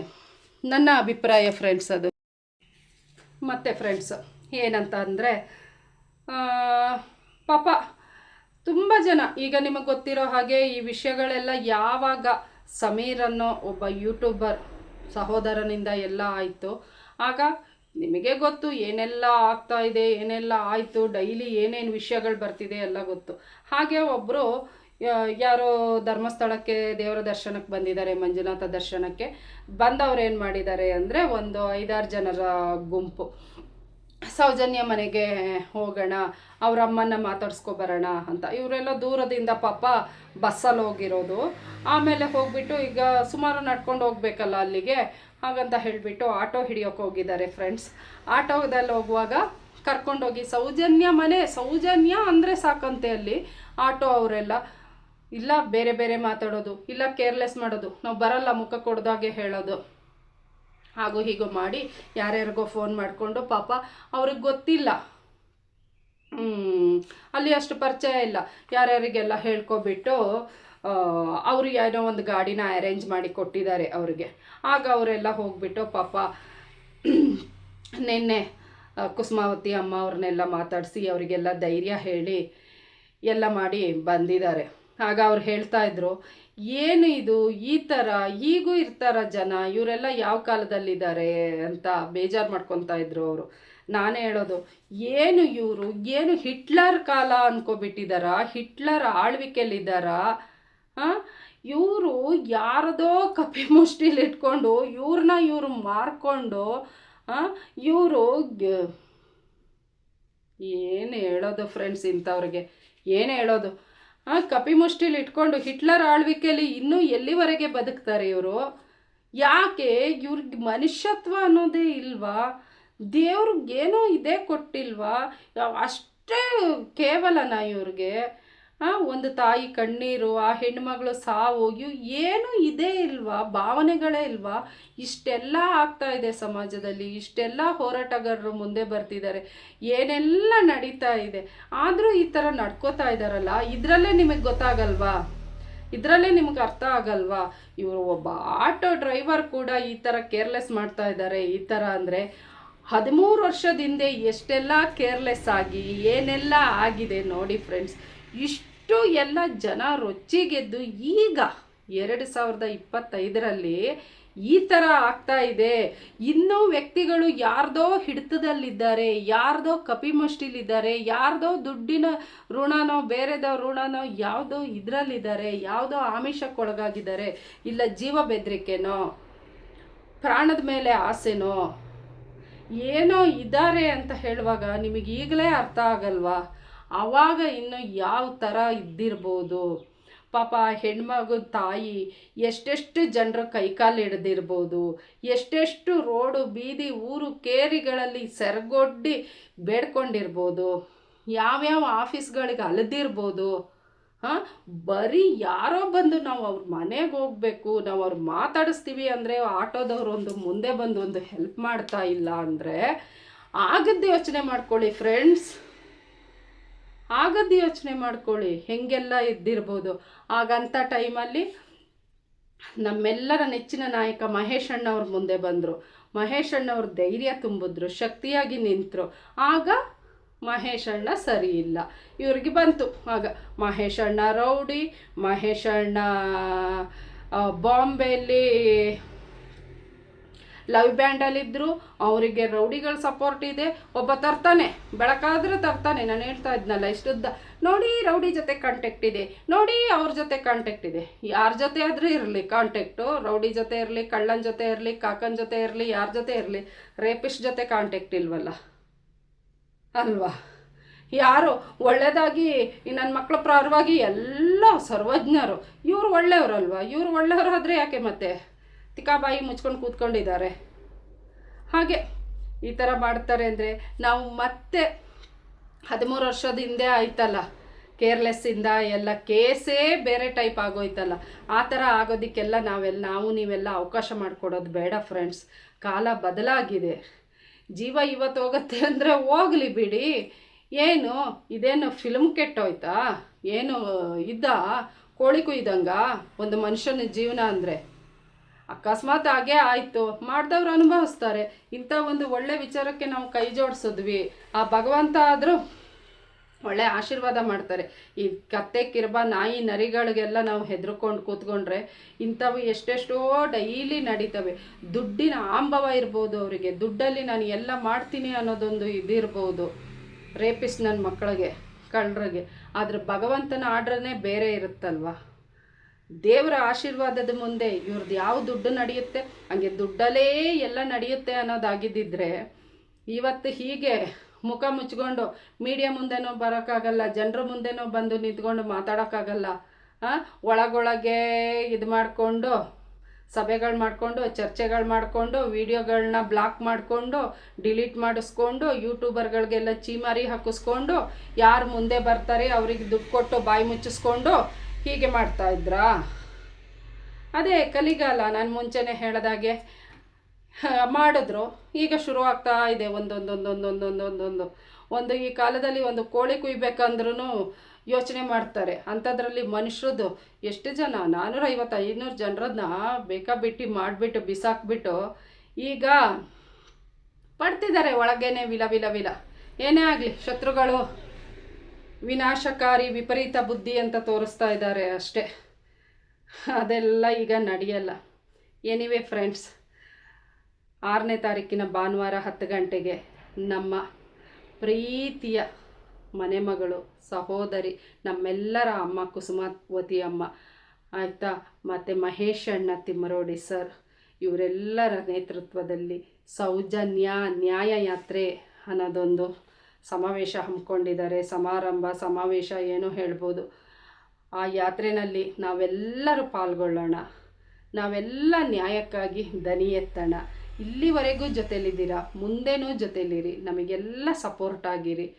ನನ್ನ ಅಭಿಪ್ರಾಯ ಫ್ರೆಂಡ್ಸ್ ಅದು. ಮತ್ತು ಫ್ರೆಂಡ್ಸ್ ಏನಂತ ಅಂದರೆ ಪಾಪ ತುಂಬ ಜನ. ಈಗ ನಿಮಗೆ ಗೊತ್ತಿರೋ ಹಾಗೆ ಈ ವಿಷಯಗಳೆಲ್ಲ ಯಾವಾಗ ಸಮೀರ್ ಅನ್ನೋ ಒಬ್ಬ ಯೂಟ್ಯೂಬರ್ ಸಹೋದರನಿಂದ ಎಲ್ಲ ಆಯಿತು. ಆಗ ನಿಮಗೆ ಗೊತ್ತು ಏನೆಲ್ಲ ಆಗ್ತಾ ಇದೆ, ಏನೆಲ್ಲ ಆಯಿತು, ಡೈಲಿ ಏನೇನು ವಿಷಯಗಳು ಬರ್ತಿದೆ ಎಲ್ಲ ಗೊತ್ತು. ಹಾಗೆ ಒಬ್ಬರು ಯಾರೋ ಧರ್ಮಸ್ಥಳಕ್ಕೆ ದೇವರ ದರ್ಶನಕ್ಕೆ ಬಂದಿದ್ದಾರೆ, ಮಂಜುನಾಥ ದರ್ಶನಕ್ಕೆ. ಬಂದವ್ರು ಏನು ಮಾಡಿದ್ದಾರೆ ಅಂದರೆ ಒಂದು ಐದಾರು ಜನರ ಗುಂಪು. ಸೌಜನ್ಯ ಮನೆಗೆ ಹೋಗೋಣ, ಅವ್ರ ಅಮ್ಮನ ಮಾತಾಡ್ಸ್ಕೊಬರೋಣ ಅಂತ. ಇವರೆಲ್ಲ ದೂರದಿಂದ ಪಾಪ ಬಸ್ಸಲ್ಲಿ ಹೋಗಿರೋದು. ಆಮೇಲೆ ಹೋಗ್ಬಿಟ್ಟು ಈಗ ಸುಮಾರು ನಡ್ಕೊಂಡು ಹೋಗ್ಬೇಕಲ್ಲ ಅಲ್ಲಿಗೆ. ಹಾಗಂತ ಹೇಳಿಬಿಟ್ಟು ಆಟೋ ಹಿಡಿಯೋಕೆ ಹೋಗಿದ್ದಾರೆ ಫ್ರೆಂಡ್ಸ್ ಆಟೋದಲ್ಲಿ ಹೋಗುವಾಗ ಕರ್ಕೊಂಡೋಗಿ ಸೌಜನ್ಯ ಮನೆ, ಸೌಜನ್ಯ ಅಂದರೆ ಸಾಕಂತೆ ಅಲ್ಲಿ ಆಟೋ ಅವರೆಲ್ಲ. ಇಲ್ಲ, ಬೇರೆ ಬೇರೆ ಮಾತಾಡೋದು, ಇಲ್ಲ ಕೇರ್ಲೆಸ್ ಮಾಡೋದು. ನಾವು ಬರಲ್ಲ, ಮುಖ ಕೊಡ್ದಾಗೆ ಹೇಳೋದು. ಹಾಗೂ ಹೀಗೋ ಮಾಡಿ ಯಾರ್ಯಾರಿಗೋ ಫೋನ್ ಮಾಡಿಕೊಂಡು ಪಾಪ ಅವ್ರಿಗೆ ಗೊತ್ತಿಲ್ಲ. ಅಲ್ಲಿ ಅಷ್ಟು ಪರಿಚಯ ಇಲ್ಲ. ಯಾರ್ಯಾರಿಗೆಲ್ಲ ಹೇಳ್ಕೊಬಿಟ್ಟು ಅವರು ಏನೋ ಒಂದು ಗಾಡಿನ ಅರೇಂಜ್ ಮಾಡಿ ಕೊಟ್ಟಿದ್ದಾರೆ ಅವ್ರಿಗೆ. ಆಗ ಅವರೆಲ್ಲ ಹೋಗ್ಬಿಟ್ಟು ಪಾಪ ನಿನ್ನೆ ಕುಸುಮಾವತಿ ಅಮ್ಮ ಅವ್ರನ್ನೆಲ್ಲ ಮಾತಾಡಿಸಿ ಅವರಿಗೆಲ್ಲ ಧೈರ್ಯ ಹೇಳಿ ಎಲ್ಲ ಮಾಡಿ ಬಂದಿದ್ದಾರೆ. ಆಗ ಅವ್ರು ಹೇಳ್ತಾ ಇದ್ರು ಏನು ಇದು? ಈ ಥರ ಈಗೂ ಇರ್ತಾರ ಜನ, ಇವರೆಲ್ಲ ಯಾವ ಕಾಲದಲ್ಲಿದ್ದಾರೆ ಅಂತ ಬೇಜಾರು ಮಾಡ್ಕೊತಾ ಇದ್ರು ಅವರು. ನಾನೇ ಹೇಳೋದು, ಏನು ಇವರು, ಏನು ಹಿಟ್ಲರ್ ಕಾಲ ಅನ್ಕೋಬಿಟ್ಟಿದಾರ? ಹಿಟ್ಲರ್ ಆಳ್ವಿಕೆಯಲ್ಲಿದ್ದಾರಾ? ಇವರು ಯಾರದೋ ಕಪಿ ಮುಷ್ಟಿಲಿ ಇಟ್ಕೊಂಡು ಇವ್ರನ್ನ ಇವರು ಮಾರ್ಕೊಂಡು ಇವರು ಏನು ಹೇಳೋದು ಫ್ರೆಂಡ್ಸ್ ಇಂಥವ್ರಿಗೆ? ಏನು ಹೇಳೋದು? ಹಾಂ ಕಪಿ ಮುಷ್ಟಿಲಿ ಇಟ್ಕೊಂಡು ಹಿಟ್ಲರ್ ಆಳ್ವಿಕೆಯಲ್ಲಿ ಇನ್ನೂ ಎಲ್ಲಿವರೆಗೆ ಬದುಕ್ತಾರೆ ಇವರು? ಯಾಕೆ ಇವ್ರಿಗೆ ಮನುಷ್ಯತ್ವ ಅನ್ನೋದೇ ಇಲ್ವಾ? ದೇವ್ರಿಗೇನೋ ಇದೇ ಕೊಟ್ಟಿಲ್ವಾ? ಅಷ್ಟೇ ಕೇವಲನ ಇವ್ರಿಗೆ? ಆ, ಒಂದು ತಾಯಿ ಕಣ್ಣೀರು, ಆ ಹೆಣ್ಮಗಳು ಸಾವು ಇವು ಏನು ಇದೇ ಇಲ್ವಾ? ಭಾವನೆಗಳೇ ಇಲ್ವಾ? ಇಷ್ಟೆಲ್ಲ ಆಗ್ತಾ ಇದೆ ಸಮಾಜದಲ್ಲಿ, ಇಷ್ಟೆಲ್ಲ ಹೋರಾಟಗಾರರು ಮುಂದೆ ಬರ್ತಿದ್ದಾರೆ. ಏನೆಲ್ಲ ನಡೀತಾ ಇದೆ? ಆದರೂ ಈ ಥರ ನಡ್ಕೋತಾ ಇದ್ದಾರಲ್ಲ ಇದರಲ್ಲೇ ನಿಮಗೆ ಗೊತ್ತಾಗಲ್ವಾ? ಇದರಲ್ಲೇ ನಿಮ್ಗೆ ಅರ್ಥ ಆಗಲ್ವಾ? ಇವರು ಒಬ್ಬ ಆಟೋ ಡ್ರೈವರ್ ಕೂಡ ಈ ಥರ ಕೇರ್ಲೆಸ್ ಮಾಡ್ತಾ ಇದ್ದಾರೆ ಈ ಥರ ಅಂದರೆ ಹದಿಮೂರು ವರ್ಷದಿಂದ ಎಷ್ಟೆಲ್ಲ ಕೇರ್ಲೆಸ್ ಆಗಿ ಏನೆಲ್ಲ ಆಗಿದೆ ನೋಡಿ ಫ್ರೆಂಡ್ಸ್. ಇಷ್ಟು ಎಲ್ಲ ಜನ ರೊಚ್ಚಿಗೆದ್ದು ಈಗ ಎರಡು ಸಾವಿರದ ಇಪ್ಪತ್ತೈದರಲ್ಲಿ ಈ ಥರ ಆಗ್ತಾ ಇದೆ. ಇನ್ನೂ ವ್ಯಕ್ತಿಗಳು ಯಾರ್ದೋ ಹಿಡಿತದಲ್ಲಿದ್ದಾರೆ, ಯಾರ್ದೋ ಕಪಿಮುಷ್ಟಿಲಿದ್ದಾರೆ, ಯಾರ್ದೋ ದುಡ್ಡಿನ ಋಣನೋ, ಬೇರೆದೋ ಋಣನೋ ಯಾವುದೋ ಇದರಲ್ಲಿದ್ದಾರೆ, ಯಾವುದೋ ಆಮಿಷಕ್ಕೊಳಗಾಗಿದ್ದಾರೆ. ಇಲ್ಲ, ಜೀವ ಬೆದರಿಕೆನೋ, ಪ್ರಾಣದ ಮೇಲೆ ಆಸೆನೋ, ಏನೋ ಇದ್ದಾರೆ ಅಂತ ಹೇಳುವಾಗ ನಿಮಗೆ ಈಗಲೇ ಅರ್ಥ ಆಗಲ್ವಾ? ಆವಾಗ ಇನ್ನು ಯಾವ ಥರ ಇದ್ದಿರ್ಬೋದು? ಪಾಪ ಹೆಣ್ಮಗು ತಾಯಿ ಎಷ್ಟೆಷ್ಟು ಜನರ ಕೈಕಾಲು ಹಿಡ್ದಿರ್ಬೋದು? ಎಷ್ಟೆಷ್ಟು ರೋಡು ಬೀದಿ ಊರು ಕೇರಿಗಳಲ್ಲಿ ಸೆರಗೊಡ್ಡಿ ಬೇಡ್ಕೊಂಡಿರ್ಬೋದು? ಯಾವ್ಯಾವ ಆಫೀಸ್ಗಳಿಗೆ ಅಲೆದಿರ್ಬೋದು? ಹಾಂ? ಬರೀ ಯಾರೋ ಬಂದು ನಾವು ಅವ್ರ ಮನೆಗೆ ಹೋಗಬೇಕು, ನಾವು ಅವ್ರು ಮಾತಾಡಿಸ್ತೀವಿ ಅಂದರೆ ಆಟೋದವ್ರು ಒಂದು ಮುಂದೆ ಬಂದು ಒಂದು ಹೆಲ್ಪ್ ಮಾಡ್ತಾ ಇಲ್ಲ ಅಂದರೆ, ಆಗದ್ದು ಯೋಚನೆ ಮಾಡ್ಕೊಳ್ಳಿ ಫ್ರೆಂಡ್ಸ್ ಆಗದ್ದು ಯೋಚನೆ ಮಾಡ್ಕೊಳ್ಳಿ, ಹೆಂಗೆಲ್ಲ ಇದ್ದಿರ್ಬೋದು. ಆಗಂಥ ಟೈಮಲ್ಲಿ ನಮ್ಮೆಲ್ಲರ ನೆಚ್ಚಿನ ನಾಯಕ ಮಹೇಶ್ ಅಣ್ಣವ್ರ ಮುಂದೆ ಬಂದರು. ಮಹೇಶ್ ಅವ್ರ ಧೈರ್ಯ ತುಂಬಿದ್ರು, ಶಕ್ತಿಯಾಗಿ ನಿಂತರು. ಆಗ ಮಹೇಶ್ ಅಣ್ಣ ಸರಿ ಇಲ್ಲ. ಇವ್ರಿಗೆ ಬಂತು. ಆಗ ಮಹೇಶ್ ಅಣ್ಣ ರೌಡಿ, ಮಹೇಶ್ ಅಣ್ಣ ಬಾಂಬೆಯಲ್ಲಿ ಲವ್ ಬ್ಯಾಂಡಲ್ಲಿದ್ದರು ಅವರಿಗೆ ರೌಡಿಗಳ ಸಪೋರ್ಟ್ ಇದೆ. ಒಬ್ಬ ತರ್ತಾನೆ, ಬೆಳಕಾದ್ರೆ ತರ್ತಾನೆ. ನಾನು ಹೇಳ್ತಾ ಇದ್ನಲ್ಲ, ಇಷ್ಟುದ್ದ. ನೋಡಿ ರೌಡಿ ಜೊತೆ ಕಾಂಟ್ಯಾಕ್ಟ್ ಇದೆ. ನೋಡಿ ಅವ್ರ ಜೊತೆ ಕಾಂಟ್ಯಾಕ್ಟ್ ಇದೆ. ಯಾರ ಜೊತೆ ಆದರೂ ಇರಲಿ ಕಾಂಟ್ಯಾಕ್ಟು ರೌಡಿ ಜೊತೆ ಇರಲಿ, ಕಳ್ಳನ ಜೊತೆ ಇರಲಿ, ಕಾಕನ ಜೊತೆ ಇರಲಿ, ಯಾರ ಜೊತೆ ಇರಲಿ ರೇಪಿಸ್ಟ್ ಜೊತೆ ಕಾಂಟ್ಯಾಕ್ಟ್ ಇಲ್ವಲ್ಲ? ಅಲ್ವಾ? ಯಾರು? ಒಳ್ಳೆಯದಾಗಿ ನನ್ನ ಮಕ್ಕಳ ಪರವಾಗಿ ಎಲ್ಲ ಸರ್ವಜ್ಞರು. ಇವ್ರು ಒಳ್ಳೆಯವರಲ್ವಾ? ಇವರು ಒಳ್ಳೆಯವರಾದರೆ ಯಾಕೆ ಮತ್ತೆ? ತಿಕ್ಕಾಬಾಯಿ ಮುಚ್ಕೊಂಡು ಕೂತ್ಕೊಂಡಿದ್ದಾರೆ. ಹಾಗೆ ಈ ಥರ ಮಾಡ್ತಾರೆ ಅಂದರೆ ನಾವು ಮತ್ತೆ ಹದಿಮೂರು ವರ್ಷದ ಹಿಂದೆ ಆಯ್ತಲ್ಲ ಕೇರ್ಲೆಸ್ಸಿಂದ ಎಲ್ಲ ಕೇಸೇ ಬೇರೆ ಟೈಪ್ ಆಗೋಯ್ತಲ್ಲ. ಆ ಥರ ಆಗೋದಕ್ಕೆಲ್ಲ ನಾವೆಲ್ಲ ನಾವು ನೀವೆಲ್ಲ ಅವಕಾಶ ಮಾಡಿಕೊಡೋದು ಬೇಡ ಫ್ರೆಂಡ್ಸ್ ಕಾಲ ಬದಲಾಗಿದೆ. ಜೀವ ಇವತ್ತು ಹೋಗುತ್ತೆ ಅಂದರೆ ಹೋಗಲಿ ಬಿಡಿ. ಏನು? ಇದೇನು ಫಿಲ್ಮ್ ಕೆಟ್ಟೋಯ್ತಾ? ಏನು ಇದ್ದ ಕೋಳಿ ಕುಯ್ದಂಗ? ಒಂದು ಮನುಷ್ಯನ ಜೀವನ ಅಂದರೆ? ಅಕಸ್ಮಾತ್ ಹಾಗೆ ಆಯಿತು. ಮಾಡಿದವ್ರು ಅನುಭವಿಸ್ತಾರೆ. ಇಂಥ ಒಂದು ಒಳ್ಳೆ ವಿಚಾರಕ್ಕೆ ನಾವು ಕೈ ಜೋಡಿಸಿದ್ವಿ. ಆ ಭಗವಂತ ಆದರೂ ಒಳ್ಳೆ ಆಶೀರ್ವಾದ ಮಾಡ್ತಾರೆ. ಈ ಕತ್ತೆ, ಕಿರ್ಬ, ನಾಯಿ, ನರಿಗಳಿಗೆಲ್ಲ ನಾವು ಹೆದರ್ಕೊಂಡು ಕೂತ್ಕೊಂಡ್ರೆ ಇಂಥವು ಎಷ್ಟೆಷ್ಟೋ ಡೈಲಿ ನಡೀತವೆ. ದುಡ್ಡಿನ ಆಂಬವ ಇರ್ಬೋದು ಅವರಿಗೆ. ದುಡ್ಡಲ್ಲಿ ನಾನು ಎಲ್ಲ ಮಾಡ್ತೀನಿ ಅನ್ನೋದೊಂದು ಇದಿರ್ಬೋದು ರೇಪಿಸ್ ನನ್ನ ಮಕ್ಕಳಿಗೆ, ಕಳ್ಳರಿಗೆ. ಆದರೆ ಭಗವಂತನ ಆರ್ಡ್ರನ್ನೇ ಬೇರೆ ಇರುತ್ತಲ್ವ? ದೇವರ ಆಶೀರ್ವಾದದ ಮುಂದೆ ಇವ್ರದ್ದು ಯಾವ ದುಡ್ಡು ನಡೆಯುತ್ತೆ, ಹಂಗೆ ದುಡ್ಡಲ್ಲೇ ಎಲ್ಲ ನಡೆಯುತ್ತೆ ಅನ್ನೋದಾಗಿದ್ದಿದ್ರೆ ಇವತ್ತು ಹೀಗೆ ಮುಖ ಮುಚ್ಕೊಂಡು ಮೀಡಿಯಾ ಮುಂದೆನೋ ಬರೋಕ್ಕಾಗಲ್ಲ, ಜನರ ಮುಂದೆನೋ ಬಂದು ನಿಂತ್ಕೊಂಡು ಮಾತಾಡೋಕ್ಕಾಗಲ್ಲ ಒಳಗೊಳಗೆ ಇದು ಮಾಡಿಕೊಂಡು, ಸಭೆಗಳು ಮಾಡಿಕೊಂಡು, ಚರ್ಚೆಗಳು ಮಾಡಿಕೊಂಡು ವೀಡಿಯೋಗಳನ್ನ ಬ್ಲಾಕ್ ಮಾಡಿಕೊಂಡು, ಡಿಲೀಟ್ ಮಾಡಿಸ್ಕೊಂಡು, ಯೂಟ್ಯೂಬರ್ಗಳಿಗೆಲ್ಲ ಚೀಮಾರಿ ಹಾಕಿಸ್ಕೊಂಡು, ಯಾರು ಮುಂದೆ ಬರ್ತಾರೆ ಅವ್ರಿಗೆ ದುಡ್ಡು ಕೊಟ್ಟು ಬಾಯಿ ಮುಚ್ಚಿಸ್ಕೊಂಡು ಹೀಗೆ ಮಾಡ್ತಾ ಇದ್ರಾ? ಅದೇ ಕಲಿಗಾಲ, ನಾನು ಮುಂಚೆನೇ ಹೇಳಿದಾಗೆ. ಮಾಡಿದ್ರು. ಈಗ ಶುರು ಆಗ್ತಾ ಇದೆ ಒಂದೊಂದೊಂದೊಂದೊಂದೊಂದೊಂದೊಂದು ಒಂದು ಈ ಕಾಲದಲ್ಲಿ ಒಂದು ಕೋಳಿ ಕುಯ್ಬೇಕಂದ್ರೂ ಯೋಚನೆ ಮಾಡ್ತಾರೆ. ಅಂಥದ್ರಲ್ಲಿ ಮನುಷ್ಯರದ್ದು ಎಷ್ಟು ಜನ? ನಾನ್ನೂರೈವತ್ತು ಐನೂರು ಜನರನ್ನ ಬೇಕಾಬಿಟ್ಟು ಮಾಡಿಬಿಟ್ಟು, ಬಿಸಾಕ್ಬಿಟ್ಟು ಈಗ ಪಡ್ತಿದ್ದಾರೆ ಒಳಗೇನೆ ವಿಲ ವಿಲ ವಿಲ. ಏನೇ ಆಗಲಿ, ಶತ್ರುಗಳು. ವಿನಾಶಕಾರಿ ವಿಪರೀತ ಬುದ್ಧಿ ಅಂತ ತೋರಿಸ್ತಾ ಇದ್ದಾರೆ ಅಷ್ಟೇ. ಅದೆಲ್ಲ ಈಗ ನಡೆಯಲ್ಲ. ಎನಿವೆ ಫ್ರೆಂಡ್ಸ್ ಆರನೇ ತಾರೀಕಿನ ಭಾನುವಾರ ಹತ್ತು ಗಂಟೆಗೆ ನಮ್ಮ ಪ್ರೀತಿಯ ಮನೆಮಗಳು, ಸಹೋದರಿ, ನಮ್ಮೆಲ್ಲರ ಅಮ್ಮ, ಕುಸುಮಾವತಿ ಅಮ್ಮ, ಆಯಿತಾ? ಮತ್ತು ಮಹೇಶ್ ಅಣ್ಣ, ತಿಮ್ಮರೋಡಿ ಸರ್, ಇವರೆಲ್ಲರ ನೇತೃತ್ವದಲ್ಲಿ ಸೌಜನ್ಯ ನ್ಯಾಯ ಯಾತ್ರೆ ಅನ್ನೋದೊಂದು ಸಮಾವೇಶ ಹಮ್ಮಿಕೊಂಡಿದ್ದಾರೆ. ಸಮಾರಂಭ, ಸಮಾವೇಶ ಏನೋ ಹೇಳ್ಬೋದು. ಆ ಯಾತ್ರೆಯಲ್ಲಿ ನಾವೆಲ್ಲರೂ ಪಾಲ್ಗೊಳ್ಳೋಣ. ನಾವೆಲ್ಲ ನ್ಯಾಯಕ್ಕಾಗಿ ದನಿ ಎತ್ತೋಣ. ಇಲ್ಲಿವರೆಗೂ ಜೊತೆಲಿದ್ದೀರಾ ಮುಂದೆನೂ ಜೊತೆಲಿರಿ ನಮಗೆಲ್ಲ ಸಪೋರ್ಟ್ ಆಗಿರಿ.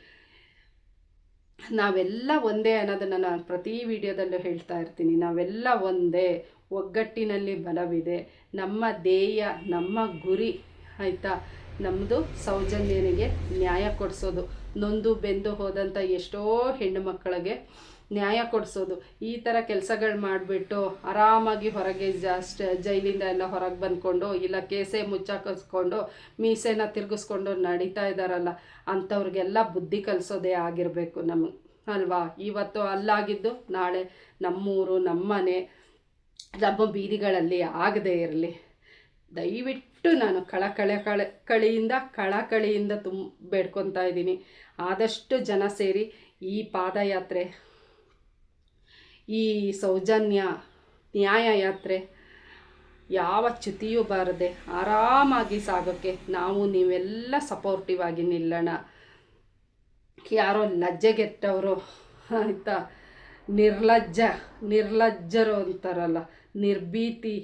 ನಾವೆಲ್ಲ ಒಂದೇ ಅನ್ನೋದನ್ನು ನಾನು ಪ್ರತಿ ವಿಡಿಯೋದಲ್ಲೂ ಹೇಳ್ತಾ ಇರ್ತೀನಿ. ನಾವೆಲ್ಲ ಒಂದೇ. ಒಗ್ಗಟ್ಟಿನಲ್ಲಿ ಬಲವಿದೆ. ನಮ್ಮ ಧ್ಯೇಯ ನಮ್ಮ ಗುರಿ, ಆಯಿತಾ? ನಮ್ಮದು ಸೌಜನ್ಯನಿಗೆ ನ್ಯಾಯ ಕೊಡಿಸೋದು. ನೊಂದು ಬೆಂದು ಹೋದಂಥ ಎಷ್ಟೋ ಹೆಣ್ಣು ಮಕ್ಕಳಿಗೆ ನ್ಯಾಯ ಕೊಡಿಸೋದು. ಈ ಥರ ಕೆಲಸಗಳು ಮಾಡಿಬಿಟ್ಟು ಆರಾಮಾಗಿ ಹೊರಗೆ ಜಾಸ್ಟ್ ಜೈಲಿಂದ ಎಲ್ಲ ಹೊರಗೆ ಬಂದ್ಕೊಂಡು ಇಲ್ಲ ಕೇಸೆ ಮುಚ್ಚಾಕಿಸ್ಕೊಂಡು ಮೀಸೆನ ತಿರುಗಿಸ್ಕೊಂಡು ನಡೀತಾ ಇದ್ದಾರಲ್ಲ ಅಂಥವ್ರಿಗೆಲ್ಲ ಬುದ್ಧಿ ಕಲಿಸೋದೇ ಆಗಿರಬೇಕು ನಮಗೆ. ಅಲ್ವಾ? ಇವತ್ತು ಅಲ್ಲಾಗಿದ್ದು ನಾಳೆ ನಮ್ಮೂರು, ನಮ್ಮನೆ, ನಮ್ಮ ಬೀದಿಗಳಲ್ಲಿ ಆಗದೇ ಇರಲಿ. ದಯವಿಟ್ಟು ನಾನು ಕಳಕಳೆ ಕಳೆ, ಕಳಿಯಿಂದ ಕಳಕಳಿಯಿಂದ ತುಂಬ ಬೇಡ್ಕೊತಾ ಇದ್ದೀನಿ. ಆದಷ್ಟು ಜನ ಸೇರಿ ಈ ಪಾದಯಾತ್ರೆ, ಈ ಸೌಜನ್ಯ ನ್ಯಾಯ ಯಾತ್ರೆ ಯಾವ ಚ್ಯುತಿಯೂ ಬಾರದೆ ಆರಾಮಾಗಿ ಸಾಗೋಕ್ಕೆ ನಾವು ನೀವೆಲ್ಲ ಸಪೋರ್ಟಿವ್ ಆಗಿ ನಿಲ್ಲೋಣ. ಯಾರೋ ಲಜ್ಜೆಗೆಟ್ಟವರು, ಆಯಿತಾ? ನಿರ್ಲಜ್ಜ, ನಿರ್ಲಜ್ಜರು ಅಂತಾರಲ್ಲ, ನಿರ್ಭೀತಿ.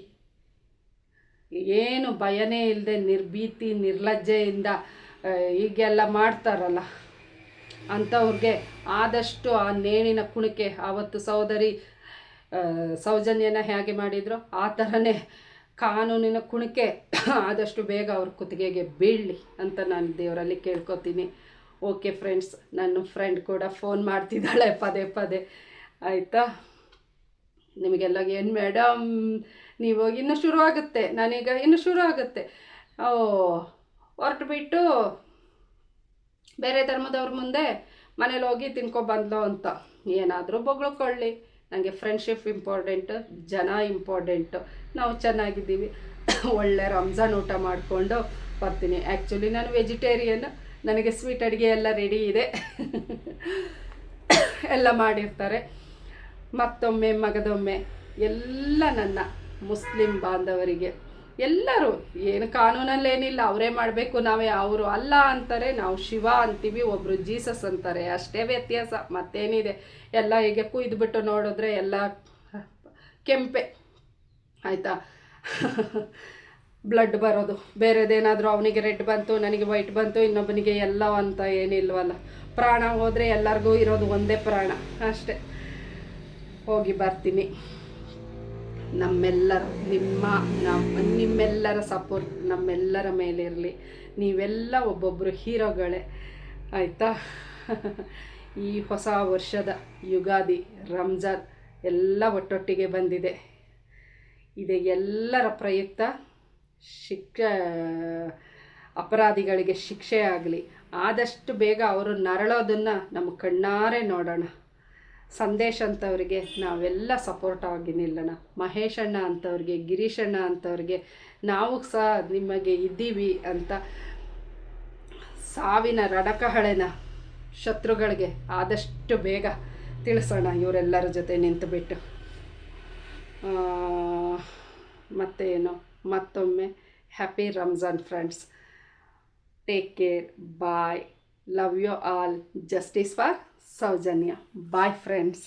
ಏನು ಭಯನೇ ಇಲ್ಲದೆ ನಿರ್ಭೀತಿ, ನಿರ್ಲಜ್ಜೆಯಿಂದ ಹೀಗೆಲ್ಲ ಮಾಡ್ತಾರಲ್ಲ. ಅಂಥವ್ರಿಗೆ ಆದಷ್ಟು ಆ ನೇಣಿನ ಕುಣಿಕೆ, ಆವತ್ತು ಸಹೋದರಿ ಸೌಜನ್ಯನ ಹೇಗೆ ಮಾಡಿದ್ರು ಆ ಥರನೇ ಕಾನೂನಿನ ಕುಣಿಕೆ, ಆದಷ್ಟು ಬೇಗ ಅವ್ರ ಕುತ್ತಿಗೆಗೆ ಬೀಳಲಿ ಅಂತ ನಾನು ದೇವರಲ್ಲಿ ಕೇಳ್ಕೊತೀನಿ. ಓಕೆ ಫ್ರೆಂಡ್ಸ್, ನನ್ನ ಫ್ರೆಂಡ್ ಕೂಡ ಫೋನ್ ಮಾಡ್ತಿದ್ದಾಳೆ ಪದೇ ಪದೇ. ಆಯಿತಾ? ನಿಮಗೆಲ್ಲ ಏನು ಮೇಡಮ್ ನೀವು ಇನ್ನು ಶುರು ಆಗುತ್ತೆ. ನಾನೀಗ ಇನ್ನು ಶುರು ಆಗುತ್ತೆ. ಹೊರಟು ಬಿಟ್ಟು ಬೇರೆ ಧರ್ಮದವ್ರ ಮುಂದೆ ಮನೇಲಿ ಹೋಗಿ ತಿನ್ಕೊಬಂದ್ಲು ಅಂತ. ಏನಾದರೂ ಬೊಗಳ್ಕೊಳ್ಳಿ. ನನಗೆ ಫ್ರೆಂಡ್ಶಿಪ್ ಇಂಪಾರ್ಟೆಂಟು ಜನ ಇಂಪಾರ್ಟೆಂಟು ನಾವು ಚೆನ್ನಾಗಿದ್ದೀವಿ. ಒಳ್ಳೆ ರಂಜಾನ್ ಊಟ ಮಾಡಿಕೊಂಡು ಬರ್ತೀನಿ. ಆ್ಯಕ್ಚುಲಿ ನಾನು ವೆಜಿಟೇರಿಯನ್ ನನಗೆ ಸ್ವೀಟ್ ಅಡುಗೆ ಎಲ್ಲ ರೆಡಿ ಇದೆ. ಎಲ್ಲ ಮಾಡಿರ್ತಾರೆ. ಮತ್ತೊಮ್ಮೆ, ಮಗದೊಮ್ಮೆ, ಎಲ್ಲ ನನ್ನ. ಮುಸ್ಲಿಂ ಬಾಂಧವರಿಗೆ. ಎಲ್ಲರೂ, ಏನು ಕಾನೂನಲ್ಲೇನಿಲ್ಲ, ಅವರೇ ಮಾಡಬೇಕು, ನಾವೇ ಅವರು ಅಲ್ಲ ಅಂತಾರೆ, ನಾವು ಶಿವ ಅಂತೀವಿ ಒಬ್ಬರು ಜೀಸಸ್ ಅಂತಾರೆ, ಅಷ್ಟೇ ವ್ಯತ್ಯಾಸ, ಮತ್ತೇನಿದೆ. ಎಲ್ಲ ಹೀಗೆ ಕುಯ್ದುಬಿಟ್ಟು ನೋಡಿದ್ರೆ ಎಲ್ಲ ಕೆಂಪೆ. ಆಯಿತಾ? ಬ್ಲಡ್ ಬರೋದು. ಬೇರೆದೇನಾದರೂ ಅವನಿಗೆ ರೆಡ್ ಬಂತು, ನನಗೆ ವೈಟ್ ಬಂತು, ಇನ್ನೊಬ್ಬನಿಗೆ ಎಲ್ಲ ಅಂತ ಏನಿಲ್ವಲ್ಲ. ಪ್ರಾಣ ಹೋದರೆ ಎಲ್ಲರಿಗೂ ಇರೋದು ಒಂದೇ ಪ್ರಾಣ, ಅಷ್ಟೇ. ಹೋಗಿ ಬರ್ತೀನಿ. ನಮ್ಮೆಲ್ಲರ, ನಿಮ್ಮ ನಮ್ಮ ನಿಮ್ಮೆಲ್ಲರ ಸಪೋರ್ಟ್ ನಮ್ಮೆಲ್ಲರ ಮೇಲೆ ಇರಲಿ. ನೀವೆಲ್ಲ ಒಬ್ಬೊಬ್ಬರು ಹೀರೋಗಳೇ, ಆಯಿತಾ? ಈ ಹೊಸ ವರ್ಷದ ಯುಗಾದಿ, ರಂಜಾನ್ ಎಲ್ಲ ಒಟ್ಟೊಟ್ಟಿಗೆ ಬಂದಿದೆ. ಇದೆ ಎಲ್ಲರ ಪ್ರಯುಕ್ತ ಶಿಕ್ಷ, ಅಪರಾಧಿಗಳಿಗೆ ಶಿಕ್ಷೆ ಆಗಲಿ. ಆದಷ್ಟು ಬೇಗ ಅವರು ನರಳೋದನ್ನು ನಮ್ಮ ಕಣ್ಣಾರೆ ನೋಡೋಣ. ಸಂದೇಶ್ ಅಂತವ್ರಿಗೆ ನಾವೆಲ್ಲ ಸಪೋರ್ಟ್ ಆಗಿ ನಿಲ್ಲೋಣ. ಮಹೇಶ್ ಅಣ್ಣ ಅಂಥವ್ರಿಗೆ ಗಿರೀಶಣ್ಣ ಅಂಥವ್ರಿಗೆ ನಾವು ಸಹ ನಿಮಗೆ ಇದ್ದೀವಿ ಅಂತ ಸಾವಿನ ರಡಕಹಳೆನ ಶತ್ರುಗಳಿಗೆ ಆದಷ್ಟು ಬೇಗ ತಿಳಿಸೋಣ ಇವರೆಲ್ಲರ ಜೊತೆ ನಿಂತುಬಿಟ್ಟು. ಮತ್ತೆ ಏನು ಮತ್ತೊಮ್ಮೆ happy Ramzan friends take care bye love you all justice for Soujanya bye friends